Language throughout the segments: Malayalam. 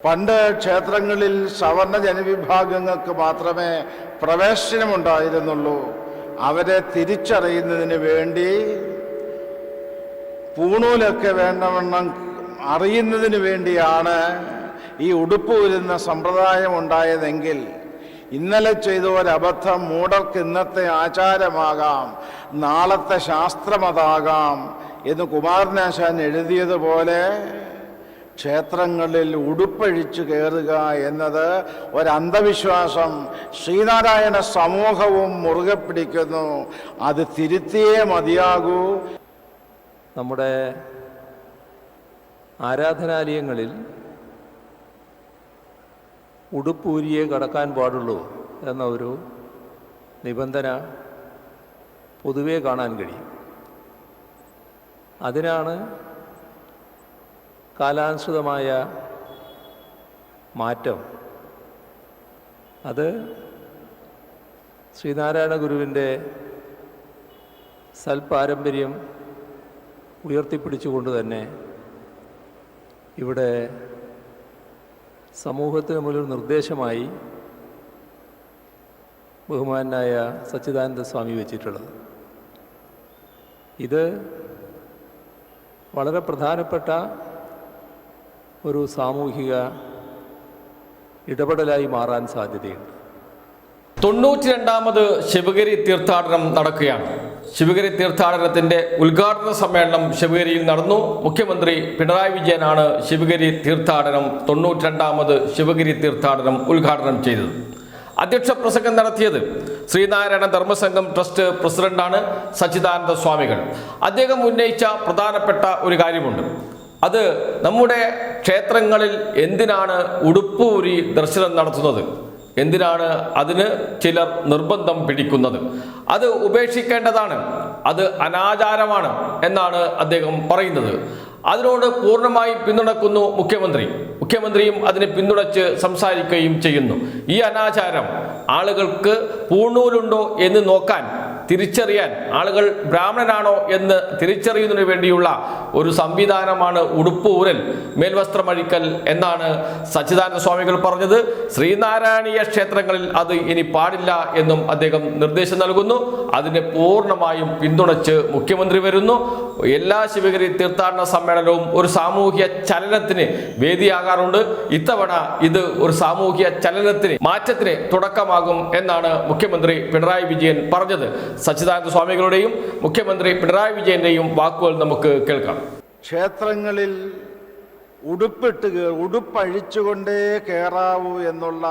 പണ്ട് ക്ഷേത്രങ്ങളിൽ സവർണ ജനവിഭാഗങ്ങൾക്ക് മാത്രമേ പ്രവേശനമുണ്ടായിരുന്നുള്ളൂ. അവരെ തിരിച്ചറിയുന്നതിന് വേണ്ടി പൂണൂലൊക്കെ വേണ്ടവണ്ണം അറിയുന്നതിന് വേണ്ടിയാണ് ഈ ഉടുപ്പ് ഊരുന്ന സമ്പ്രദായം ഉണ്ടായതെങ്കിൽ ഇന്നലെ ചെയ്ത ഒരബദ്ധം മൂടർക്ക് ഇന്നത്തെ ആചാരമാകാം നാളത്തെ ശാസ്ത്രമതാകാം എന്ന് കുമാരനാശാൻ എഴുതിയതുപോലെ ക്ഷേത്രങ്ങളിൽ ഉടുപ്പഴിച്ചു കയറുക എന്നത് ഒരന്ധവിശ്വാസം. ശ്രീനാരായണ സമൂഹവും മുറുകെ പിടിക്കുന്നു. അത് തിരുത്തിയേ മതിയാകൂ. നമ്മുടെ ആരാധനാലയങ്ങളിൽ ഉടുപ്പൂരിയെ കടക്കാൻ പാടുള്ളൂ എന്ന ഒരു നിബന്ധന പൊതുവേ കാണാൻ കഴിയും. അതിനാണ് കാലാനുസൃതമായ മാറ്റം. അത് ശ്രീനാരായണ ഗുരുവിന്റെ സൽപാരമ്പര്യം ഉയർത്തിപ്പിടിച്ചുകൊണ്ട് തന്നെ ഇവിടെ സമൂഹത്തിന് മുന്നിൽ നിർദ്ദേശമായി ബഹുമാനായ സച്ചിദാനന്ദ സ്വാമി വെച്ചിട്ടുള്ളത്. ഇത് വളരെ പ്രധാനപ്പെട്ട ഒരു സാമൂഹിക ഇടപെടലായി മാറാൻ സാധ്യതയുണ്ട്. തൊണ്ണൂറ്റി രണ്ടാമത് ശിവഗിരി തീർത്ഥാടനം നടക്കുകയാണ്. ശിവഗിരി തീർത്ഥാടനത്തിന്റെ ഉദ്ഘാടന സമ്മേളനം ശിവഗിരിയിൽ നടന്നു. മുഖ്യമന്ത്രി പിണറായി വിജയനാണ് ശിവഗിരി തീർത്ഥാടനം തൊണ്ണൂറ്റി രണ്ടാമത് ശിവഗിരി തീർത്ഥാടനം ഉദ്ഘാടനം ചെയ്തത്. അധ്യക്ഷ പ്രസംഗം നടത്തിയത് ശ്രീനാരായണ ധർമ്മസംഘം ട്രസ്റ്റ് പ്രസിഡന്റാണ് സച്ചിദാനന്ദ സ്വാമികൾ. അദ്ദേഹം ഉന്നയിച്ച പ്രധാനപ്പെട്ട ഒരു കാര്യമുണ്ട്. അത് നമ്മുടെ ക്ഷേത്രങ്ങളിൽ എന്തിനാണ് ഉടുപ്പൂരി ദർശനം നടത്തുന്നത്? എന്തിനാണ് അതിന് ചിലർ നിർബന്ധം പിടിക്കുന്നത്? അത് ഉപേക്ഷിക്കേണ്ടതാണ്. അത് അനാചാരമാണ് എന്നാണ് അദ്ദേഹം പറയുന്നത്. അതിനോട് പൂർണമായി പിന്തുണക്കുന്നു മുഖ്യമന്ത്രി. മുഖ്യമന്ത്രിയും അതിനെ പിന്തുണച്ച് സംസാരിക്കുകയും ചെയ്യുന്നു. ഈ അനാചാരം ആളുകൾക്ക് പൂണൂലുണ്ടോ എന്ന് നോക്കാൻ തിരിച്ചറിയാൻ ആളുകൾ ബ്രാഹ്മണനാണോ എന്ന് തിരിച്ചറിയുന്നതിന് വേണ്ടിയുള്ള ഒരു സംവിധാനമാണ് ഉടുപ്പ് ഊരൽ മേൽവസ്ത്രമഴിക്കൽ എന്നാണ് സച്ചിദാനന്ദ സ്വാമികൾ പറഞ്ഞത്. ശ്രീനാരായണീയ ക്ഷേത്രങ്ങളിൽ അത് ഇനി പാടില്ല എന്നും അദ്ദേഹം നിർദ്ദേശം നൽകുന്നു. അതിനെ പൂർണമായും പിന്തുണച്ച് മുഖ്യമന്ത്രി വരുന്നു. എല്ലാ ശിവഗിരി തീർത്ഥാടന സമ്മേളനവും ഒരു സാമൂഹ്യ ചലനത്തിന് വേദിയാകാറുണ്ട്. ഇത്തവണ ഇത് ഒരു സാമൂഹ്യ ചലനത്തിന് മാറ്റത്തിന് തുടക്കമാകും എന്നാണ് മുഖ്യമന്ത്രി പിണറായി വിജയൻ പറഞ്ഞത്. സച്ചിദാനന്ദ സ്വാമികളുടെയും മുഖ്യമന്ത്രി പിണറായി വിജയന്റെയും വാക്കുകൾ നമുക്ക് കേൾക്കാം. ക്ഷേത്രങ്ങളിൽ ഉടുപ്പിട്ട് ഉടുപ്പഴിച്ചുകൊണ്ടേ കയറാവൂ എന്നുള്ള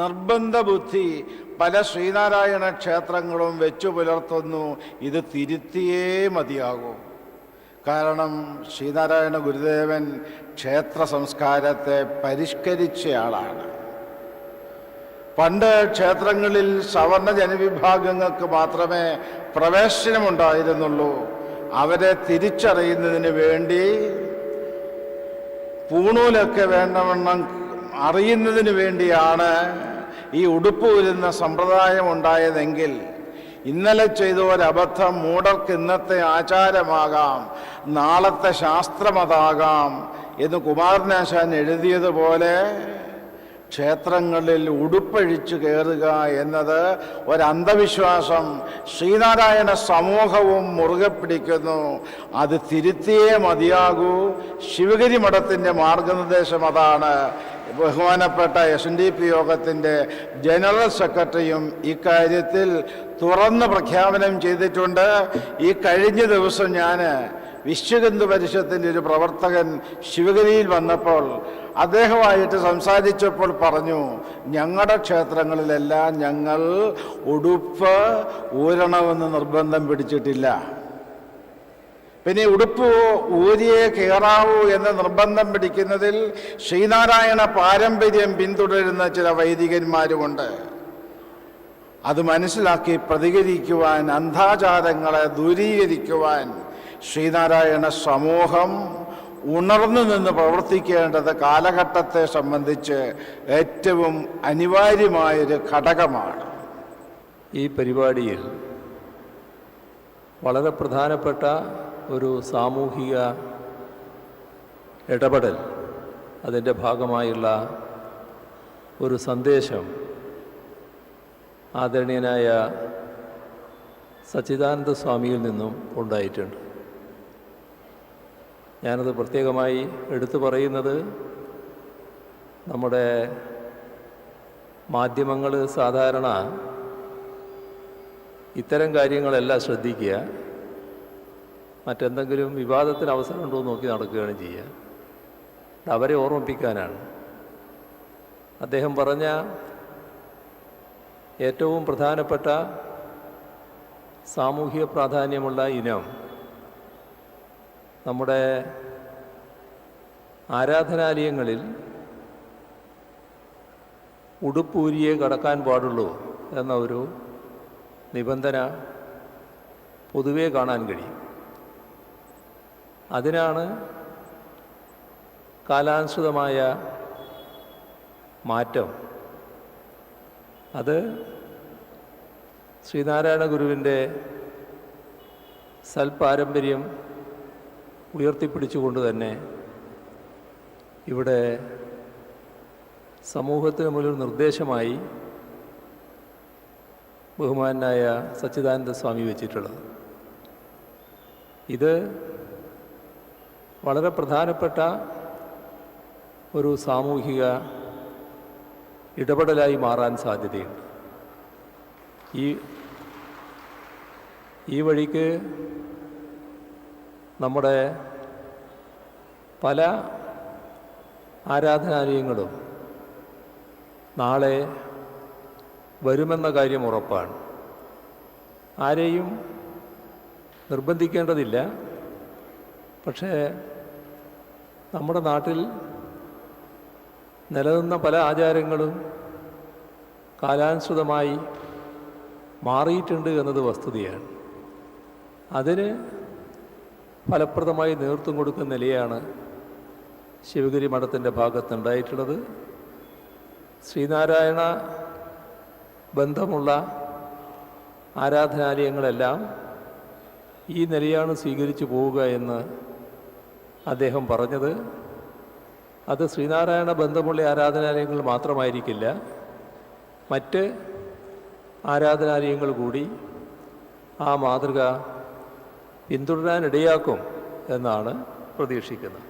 നിർബന്ധ ബുദ്ധി പല ശ്രീനാരായണ ക്ഷേത്രങ്ങളും വെച്ചു പുലർത്തുന്നു. ഇത് തിരുത്തിയേ മതിയാകൂ. കാരണം ശ്രീനാരായണ ഗുരുദേവൻ ക്ഷേത്ര സംസ്കാരത്തെ പരിഷ്കരിച്ചയാളാണ്. പണ്ട് ക്ഷേത്രങ്ങളിൽ സവർണ ജനവിഭാഗങ്ങൾക്ക് മാത്രമേ പ്രവേശനമുണ്ടായിരുന്നുള്ളൂ. അവരെ തിരിച്ചറിയുന്നതിന് വേണ്ടി പൂണൂലൊക്കെ വേണ്ടവണ്ണം അറിയുന്നതിന് വേണ്ടിയാണ് ഈ ഉടുപ്പ് വരുന്ന സമ്പ്രദായം ഉണ്ടായതെങ്കിൽ ഇന്നലെ ചെയ്ത ഒരബദ്ധം മൂടർക്ക് ഇന്നത്തെ ആചാരമാകാം. നാളത്തെ ശാസ്ത്രമതാകാം. എന്ന് കുമാരനാശാൻ എഴുതിയതുപോലെ ക്ഷേത്രങ്ങളിൽ ഉടുപ്പഴിച്ചു കയറുക എന്നത് ഒരന്ധവിശ്വാസം ശ്രീനാരായണ സമൂഹവും മുറുകെ പിടിക്കുന്നു. അത് തിരുത്തിയേ മതിയാകൂ. ശിവഗിരി മഠത്തിന്റെ മാർഗനിർദ്ദേശം അതാണ്. ബഹുമാനപ്പെട്ട എസ് എൻ ഡി പി യോഗത്തിന്റെ ജനറൽ സെക്രട്ടറിയും ഇക്കാര്യത്തിൽ തുറന്ന് പ്രഖ്യാപനം ചെയ്തിട്ടുണ്ട്. ഈ കഴിഞ്ഞ ദിവസം ഞാൻ വിശ്വഹിന്ദു പരിഷത്തിന്റെ ഒരു പ്രവർത്തകൻ ശിവഗിരിയിൽ വന്നപ്പോൾ അദ്ദേഹമായിട്ട് സംസാരിച്ചപ്പോൾ പറഞ്ഞു ഞങ്ങളുടെ ക്ഷേത്രങ്ങളിലെല്ലാം ഞങ്ങൾ ഉടുപ്പ് ഊരണമെന്ന് നിർബന്ധം പിടിച്ചിട്ടില്ല. പിന്നെ ഉടുപ്പ് ഊരിയെ കയറാവൂ എന്ന് നിർബന്ധം പിടിക്കുന്നതിൽ ശ്രീനാരായണ പാരമ്പര്യം പിന്തുടരുന്ന ചില വൈദികന്മാരുമുണ്ട്. അത് മനസ്സിലാക്കി പ്രതികരിക്കുവാൻ അന്ധാചാരങ്ങളെ ദൂരീകരിക്കുവാൻ ശ്രീനാരായണ സമൂഹം ഉണർന്നു നിന്ന് പ്രവർത്തിക്കേണ്ടത് കാലഘട്ടത്തെ സംബന്ധിച്ച് ഏറ്റവും അനിവാര്യമായൊരു ഘടകമാണ്. ഈ പരിപാടിയിൽ വളരെ പ്രധാനപ്പെട്ട ഒരു സാമൂഹിക ഇടപെടൽ അതിന്റെ ഭാഗമായുള്ള ഒരു സന്ദേശം ആദരണീയനായ സച്ചിദാനന്ദ സ്വാമിയിൽ നിന്നും ഉണ്ടായിട്ടുണ്ട്. ഞാനത് പ്രത്യേകമായി എടുത്തു പറയുന്നത് നമ്മുടെ മാധ്യമങ്ങൾ സാധാരണ ഇത്തരം കാര്യങ്ങളെല്ലാം ശ്രദ്ധിക്കുക മറ്റെന്തെങ്കിലും വിവാദത്തിന് അവസരം ഉണ്ടോ എന്ന് നോക്കി നടക്കുകയാണ് ചെയ്യുക. അവരെ ഓർമ്മിപ്പിക്കാനാണ്. അദ്ദേഹം പറഞ്ഞ ഏറ്റവും പ്രധാനപ്പെട്ട സാമൂഹിക പ്രാധാന്യമുള്ള ഇനം നമ്മുടെ ആരാധനാലയങ്ങളിൽ ഉടുപ്പൂരിയെ കടക്കാൻ പാടുള്ളൂ എന്ന ഒരു നിബന്ധന പൊതുവേ കാണാൻ കഴിയും. അതിനാണ് കാലാനുസൃതമായ മാറ്റം. അത് ശ്രീനാരായണ ഗുരുവിന്റെ സൽപാരമ്പര്യം ഉയർത്തിപ്പിടിച്ചുകൊണ്ട് തന്നെ ഇവിടെ സമൂഹത്തിന് മുന്നിൽ നിർദ്ദേശമായി ബഹുമാനായ സച്ചിദാനന്ദ സ്വാമി വെച്ചിട്ടുള്ളത്. ഇത് വളരെ പ്രധാനപ്പെട്ട ഒരു സാമൂഹിക ഇടപെടലായി മാറാൻ സാധ്യതയുണ്ട്. ഈ ഈ വഴിക്ക് നമ്മുടെ പല ആരാധനാലയങ്ങളും നാളെ വരുമെന്ന കാര്യം ഉറപ്പാണ്. ആരെയും നിർബന്ധിക്കേണ്ടതില്ല. പക്ഷേ നമ്മുടെ നാട്ടിൽ നിലനിന്ന പല ആചാരങ്ങളും കാലാനുസൃതമായി മാറിയിട്ടുണ്ട് എന്നത് വസ്തുതയാണ്. അതിന് ഫലപ്രദമായി നേതൃത്വം കൊടുക്കുന്ന നിലയാണ് ശിവഗിരി മഠത്തിന്റെ ഭാഗത്തുണ്ടായിട്ടുള്ളത്. ശ്രീനാരായണ ബന്ധമുള്ള ആരാധനാലയങ്ങളെല്ലാം ഈ നിലയാണ് സ്വീകരിച്ചു പോവുക എന്ന് അദ്ദേഹം പറഞ്ഞത് അത് ശ്രീനാരായണ ബന്ധമുള്ള ആരാധനാലയങ്ങൾ മാത്രമായിരിക്കില്ല മറ്റ് ആരാധനാലയങ്ങൾ കൂടി ആ മാതൃക പിന്തുടരാനിടയാക്കും എന്നാണ് പ്രതീക്ഷിക്കുന്നത്.